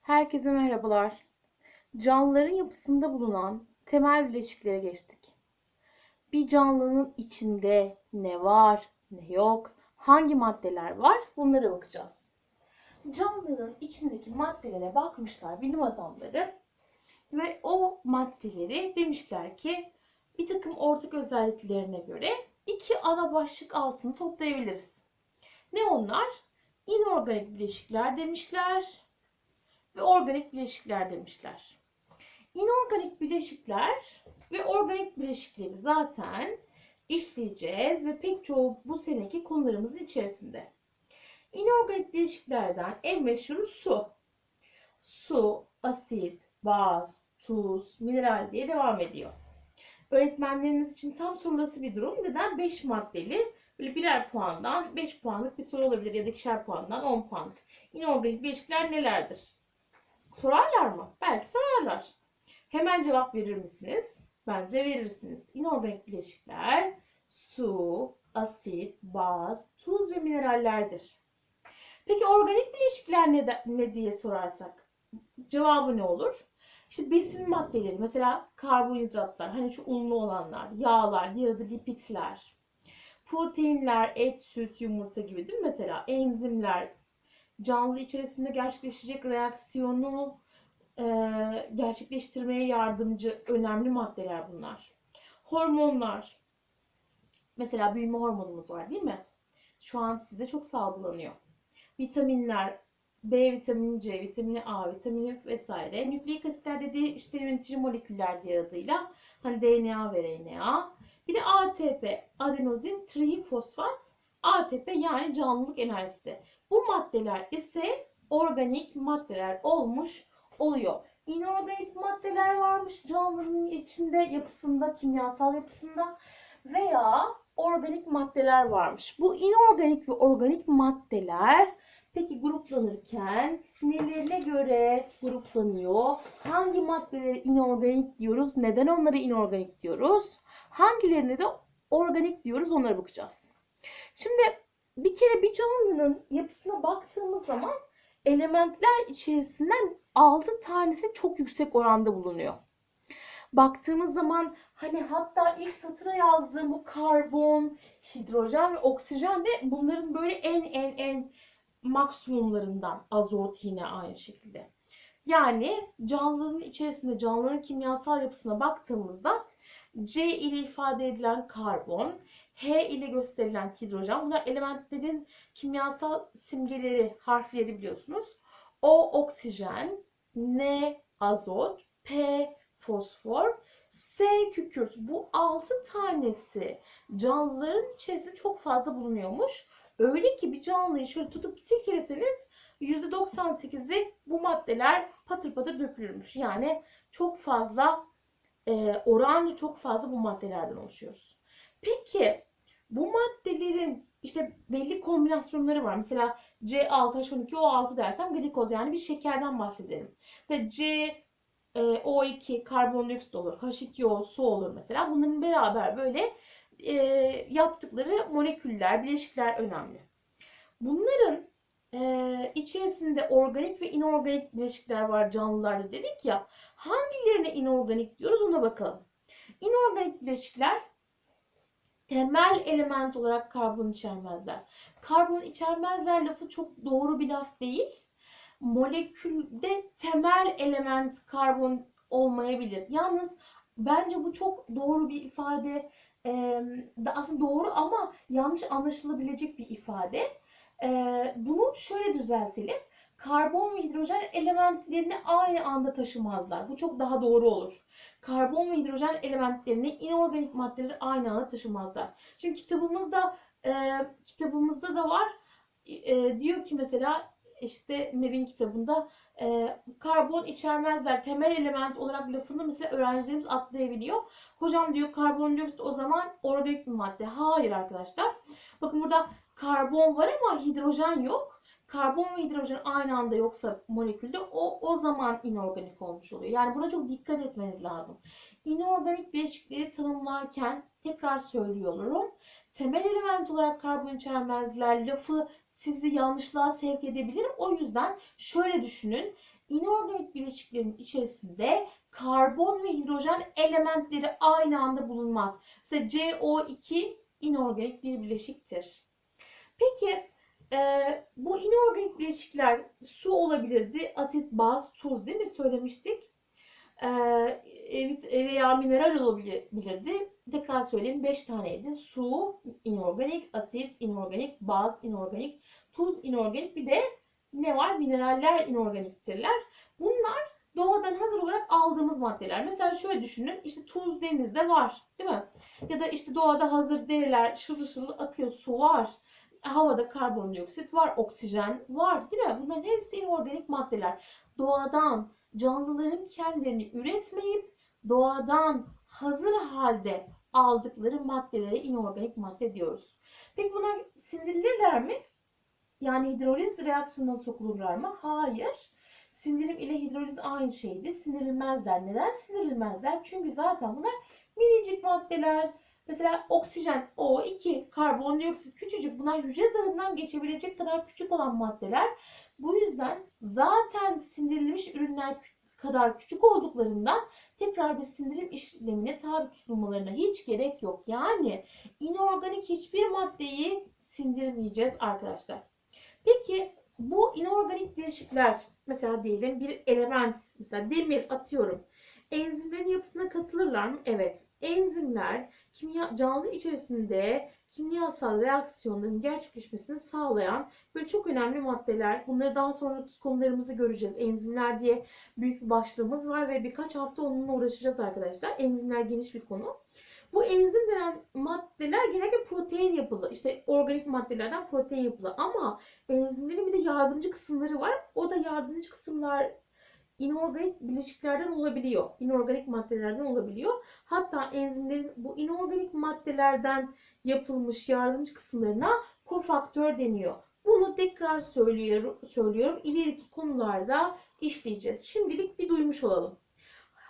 Herkese merhabalar. Canlıların yapısında bulunan temel bileşiklere geçtik. Bir canlının içinde ne var, ne yok, hangi maddeler var bunlara bakacağız. Canlının içindeki maddelere bakmışlar bilim adamları ve o maddeleri demişler ki bir takım ortak özelliklerine göre iki ana başlık altını toplayabiliriz. Ne onlar? İnorganik bileşikler demişler ve organik bileşikler demişler. İnorganik bileşikler ve organik bileşikleri zaten işleyeceğiz ve pek çoğu bu seneki konularımızın içerisinde. İnorganik bileşiklerden en meşhuru su. Su, asit, baz, tuz, mineral diye devam ediyor. Öğretmenleriniz için tam sonrası bir durum. Neden? 5 maddeli böyle birer puandan 5 puanlık bir soru olabilir ya da ikişer puandan 10 puanlık. İnorganik bileşikler nelerdir? Sorarlar mı? Belki sorarlar. Hemen cevap verir misiniz? Bence verirsiniz. İnorganik bileşikler su, asit, baz, tuz ve minerallerdir. Peki organik bileşikler ne, de- ne diye sorarsak cevabı ne olur? İşte besin maddeleri mesela karbonhidratlar hani şu unlu olanlar, yağlar, diğer adı lipidler, proteinler, et, süt, yumurta gibi değil mi mesela? Enzimler, canlı içerisinde gerçekleşecek reaksiyonu e, gerçekleştirmeye yardımcı önemli maddeler bunlar. Hormonlar. Mesela büyüme hormonumuz var değil mi? Şu an size çok salgılanıyor. Vitaminler, B vitamini, C vitamini, A vitamini vesaire. Nükleik asitler dediği işte yönetici moleküller diğer adıyla. Hani DNA ve RNA. Bir de ATP, adenozin trifosfat, ATP yani canlılık enerjisi. Bu maddeler ise organik maddeler olmuş oluyor. İnorganik maddeler varmış canlının içinde, yapısında, kimyasal yapısında veya organik maddeler varmış. Bu inorganik ve organik maddeler peki gruplanırken nelerine göre gruplanıyor? Hangi maddeleri inorganik diyoruz? Neden onları inorganik diyoruz? Hangilerine de organik diyoruz? Onlara bakacağız. Şimdi bir kere bir canlının yapısına baktığımız zaman elementler içerisinden 6 tanesi çok yüksek oranda bulunuyor. Baktığımız zaman hani hatta ilk satıra yazdığım bu karbon, hidrojen ve oksijen de bunların böyle en en en maksimumlarından. Azot yine aynı şekilde. Yani canlının içerisinde canlıların kimyasal yapısına baktığımızda C ile ifade edilen karbon, H ile gösterilen hidrojen. Bunlar elementlerin kimyasal simgeleri, harfleri biliyorsunuz. O oksijen, N azot, P fosfor, S kükürt. Bu 6 tanesi canlıların içerisinde çok fazla bulunuyormuş. Öyle ki bir canlıyı şöyle tutup silkeleseniz %98'i bu maddeler patır patır dökülürmüş. Yani çok fazla e, oranla çok fazla bu maddelerden oluşuyoruz. Peki bu maddelerin işte belli kombinasyonları var. Mesela C6H12O6 dersem glikoz yani bir şekerden bahsedelim. Ve C e, O2 karbondioksit olur. H2O su olur mesela. Bunların beraber böyle e, yaptıkları moleküller, bileşikler önemli. Bunların e, içerisinde organik ve inorganik bileşikler var canlılarda dedik ya. Hangilerine inorganik diyoruz ona bakalım. İnorganik bileşikler temel element olarak karbon içermezler. Karbon içermezler lafı çok doğru bir laf değil. Molekülde temel element karbon olmayabilir. Yalnız bence bu çok doğru bir ifade. Da aslında doğru ama yanlış anlaşılabilecek bir ifade. Bunu şöyle düzeltelim. Karbon ve hidrojen elementlerini aynı anda taşımazlar. Bu çok daha doğru olur. Karbon ve hidrojen elementlerini inorganik maddeleri aynı anda taşımazlar. Şimdi kitabımızda e, kitabımızda da var. E, diyor ki mesela işte MEB'in kitabında e, karbon içermezler temel element olarak lafını mesela öğrencilerimiz atlayabiliyor. Hocam diyor karbondioksit o zaman organik bir madde. Hayır arkadaşlar. Bakın burada karbon var ama hidrojen yok. Karbon ve hidrojen aynı anda yoksa molekülde o o zaman inorganik olmuş oluyor. Yani buna çok dikkat etmeniz lazım. İnorganik bileşikleri tanımlarken tekrar söylüyorum. temel element olarak karbon içermezler lafı sizi yanlışlığa sevk edebilir. O yüzden şöyle düşünün. İnorganik bileşiklerin içerisinde karbon ve hidrojen elementleri aynı anda bulunmaz. Mesela CO2 inorganik bir bileşiktir. Peki e, bu inorganik bileşikler su olabilirdi, asit, baz, tuz değil mi söylemiştik? E, evet, veya mineral olabilirdi. Tekrar söyleyeyim 5 taneydi. Su, inorganik, asit, inorganik, baz, inorganik, tuz, inorganik bir de ne var? Mineraller inorganiktirler. Bunlar doğadan hazır olarak aldığımız maddeler. Mesela şöyle düşünün. işte tuz denizde var. Değil mi? Ya da işte doğada hazır deriler şırıl şırıl akıyor. Su var. Havada karbondioksit var. Oksijen var. Değil mi? Bunların hepsi inorganik maddeler. Doğadan canlıların kendilerini üretmeyip doğadan hazır halde aldıkları maddelere inorganik madde diyoruz. Peki bunlar sindirilirler mi? Yani hidroliz reaksiyonuna sokulurlar mı? Hayır. Sindirim ile hidroliz aynı şeydi. Sindirilmezler. Neden sindirilmezler? Çünkü zaten bunlar minicik maddeler. Mesela oksijen O2, karbondioksit küçücük. Bunlar hücre zarından geçebilecek kadar küçük olan maddeler. Bu yüzden zaten sindirilmiş ürünler kadar küçük olduklarından tekrar bir sindirim işlemine tabi tutulmalarına hiç gerek yok. Yani inorganik hiçbir maddeyi sindirmeyeceğiz arkadaşlar. Peki bu inorganik bileşikler mesela diyelim bir element mesela demir atıyorum. Enzimlerin yapısına katılırlar mı? Evet. Enzimler kimya canlı içerisinde kimyasal reaksiyonların gerçekleşmesini sağlayan böyle çok önemli maddeler. Bunları daha sonraki konularımızda göreceğiz. Enzimler diye büyük bir başlığımız var ve birkaç hafta onunla uğraşacağız arkadaşlar. Enzimler geniş bir konu. Bu enzim denen maddeler genellikle protein yapılı. İşte organik maddelerden protein yapılı. Ama enzimlerin bir de yardımcı kısımları var. O da yardımcı kısımlar inorganik bileşiklerden olabiliyor. İnorganik maddelerden olabiliyor. Hatta enzimlerin bu inorganik maddelerden yapılmış yardımcı kısımlarına kofaktör deniyor. Bunu tekrar söylüyorum, söylüyorum. İleriki konularda işleyeceğiz. Şimdilik bir duymuş olalım.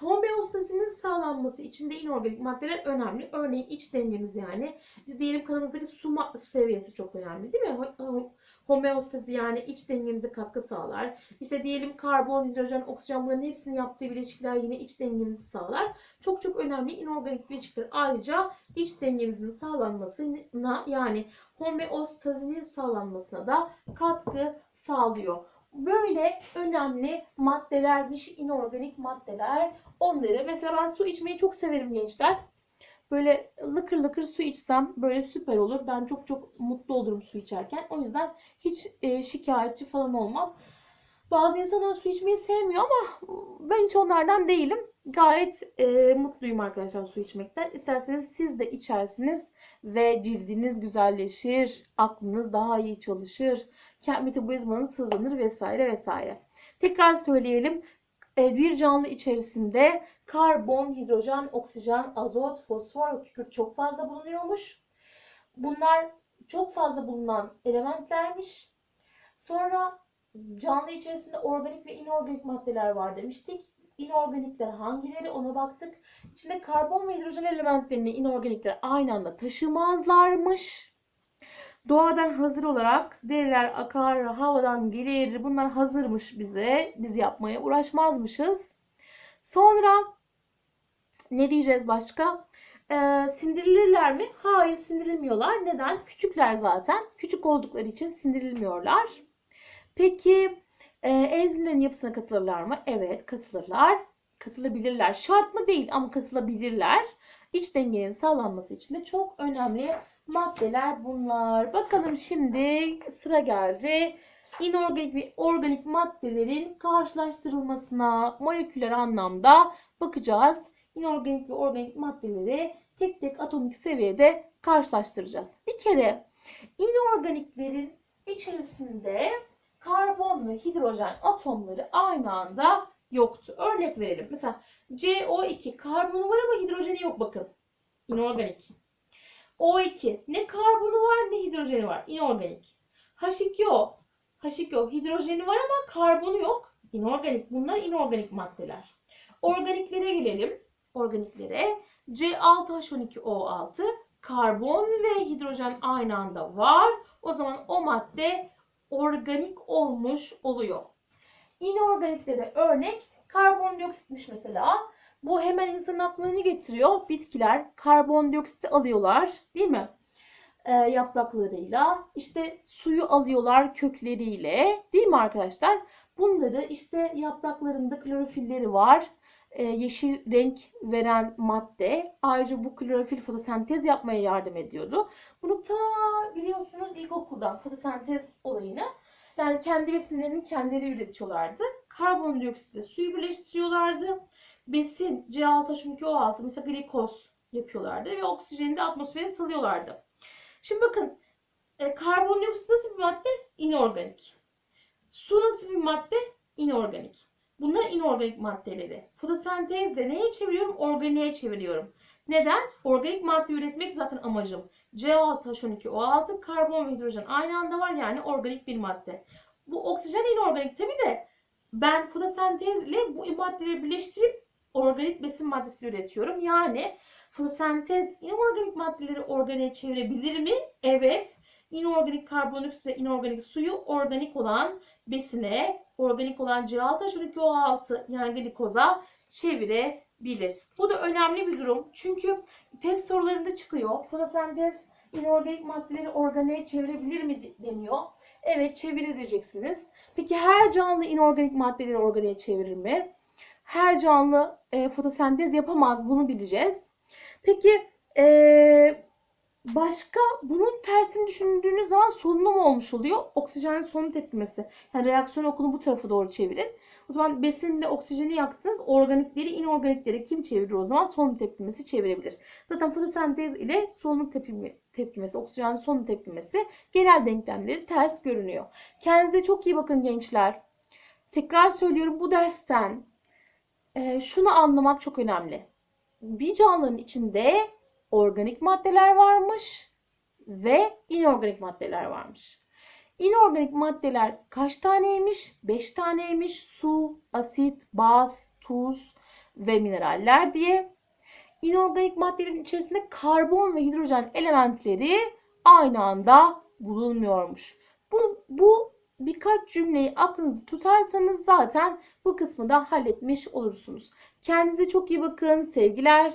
Homeostasinin sağlanması için de inorganik maddeler önemli. Örneğin iç dengemiz yani. Diyelim kanımızdaki su seviyesi çok önemli değil mi? Homeostasi yani iç dengemize katkı sağlar. İşte diyelim karbon, hidrojen, oksijen bunların hepsini yaptığı bileşikler yine iç dengemizi sağlar. Çok çok önemli inorganik bileşikler ayrıca iç dengemizin sağlanmasına yani homeostasinin sağlanmasına da katkı sağlıyor. Böyle önemli maddelermiş inorganik maddeler. Onları mesela ben su içmeyi çok severim gençler. Böyle lıkır lıkır su içsem böyle süper olur. Ben çok çok mutlu olurum su içerken. O yüzden hiç e, şikayetçi falan olmam. Bazı insanlar su içmeyi sevmiyor ama ben hiç onlardan değilim. Gayet e, mutluyum arkadaşlar su içmekten. İsterseniz siz de içersiniz ve cildiniz güzelleşir, aklınız daha iyi çalışır, metabolizmanız hızlanır vesaire vesaire. Tekrar söyleyelim. E, bir canlı içerisinde karbon, hidrojen, oksijen, azot, fosfor ve kükürt çok fazla bulunuyormuş. Bunlar çok fazla bulunan elementlermiş. Sonra canlı içerisinde organik ve inorganik maddeler var demiştik. İnorganikler hangileri ona baktık. İçinde karbon ve hidrojen elementlerini inorganikler aynı anda taşımazlarmış. Doğadan hazır olarak deriler akar, havadan gelir. Bunlar hazırmış bize. Biz yapmaya uğraşmazmışız. Sonra ne diyeceğiz başka? Ee, sindirilirler mi? Hayır sindirilmiyorlar. Neden? Küçükler zaten. Küçük oldukları için sindirilmiyorlar. Peki e, enzimlerin yapısına katılırlar mı? Evet katılırlar. Katılabilirler. Şart mı değil ama katılabilirler. İç dengenin sağlanması için de çok önemli maddeler bunlar. Bakalım şimdi sıra geldi. İnorganik ve organik maddelerin karşılaştırılmasına moleküler anlamda bakacağız. İnorganik ve organik maddeleri tek tek atomik seviyede karşılaştıracağız. Bir kere inorganiklerin içerisinde karbon ve hidrojen atomları aynı anda yoktu. Örnek verelim. Mesela CO2 karbonu var ama hidrojeni yok bakın. İnorganik. O2 ne karbonu var ne hidrojeni var. İnorganik. H2O. H2O hidrojeni var ama karbonu yok. İnorganik. Bunlar inorganik maddeler. Organiklere gelelim. Organiklere. C6H12O6 karbon ve hidrojen aynı anda var. O zaman o madde organik olmuş oluyor. İnorganiklere örnek karbondioksitmiş mesela. Bu hemen insanın aklına ne getiriyor? Bitkiler karbondioksiti alıyorlar değil mi? Ee, yapraklarıyla işte suyu alıyorlar kökleriyle değil mi arkadaşlar? Bunları işte yapraklarında klorofilleri var. Ee, yeşil renk veren madde. Ayrıca bu klorofil fotosentez yapmaya yardım ediyordu. Bunu ta biliyorsunuz ilkokuldan fotosentez olayını. Yani kendi besinlerini kendileri üretiyorlardı. Karbondioksitle suyu birleştiriyorlardı. Besin C6H12O6 mesela glikoz yapıyorlardı ve oksijeni de atmosfere salıyorlardı. Şimdi bakın e, karbondioksit nasıl bir madde? İnorganik. Su nasıl bir madde? İnorganik. Bunlar inorganik maddeleri. Fotosentezle neye çeviriyorum? Organiğe çeviriyorum. Neden? Organik madde üretmek zaten amacım. C6H12O6 karbon ve hidrojen aynı anda var yani organik bir madde. Bu oksijen inorganik tabi de ben fotosentezle bu maddeleri birleştirip organik besin maddesi üretiyorum. Yani fotosentez inorganik maddeleri organiğe çevirebilir mi? Evet. İnorganik karbondioksit ve inorganik suyu organik olan besine, organik olan C6H12O6 yani glikoza çevirebilir. Bu da önemli bir durum. Çünkü test sorularında çıkıyor. Fotosentez inorganik maddeleri organiğe çevirebilir mi deniyor. Evet çevirir diyeceksiniz. Peki her canlı inorganik maddeleri organiğe çevirir mi? Her canlı e, fotosentez yapamaz. Bunu bileceğiz. Peki e, başka bunun tersini düşündüğünüz zaman solunum olmuş oluyor. Oksijenin solunum tepkimesi. Yani reaksiyon okunu bu tarafa doğru çevirin. O zaman besinle oksijeni yaktınız. Organikleri inorganikleri kim çevirir o zaman? Solunum tepkimesi çevirebilir. Zaten fotosentez ile solunum tepkimi, tepkimesi, oksijenin solunum tepkimesi genel denklemleri ters görünüyor. Kendinize çok iyi bakın gençler. Tekrar söylüyorum bu dersten e, şunu anlamak çok önemli. Bir canlının içinde organik maddeler varmış ve inorganik maddeler varmış. İnorganik maddeler kaç taneymiş? 5 taneymiş. Su, asit, baz, tuz ve mineraller diye. İnorganik maddelerin içerisinde karbon ve hidrojen elementleri aynı anda bulunmuyormuş. Bu, bu birkaç cümleyi aklınızda tutarsanız zaten bu kısmı da halletmiş olursunuz. Kendinize çok iyi bakın. Sevgiler.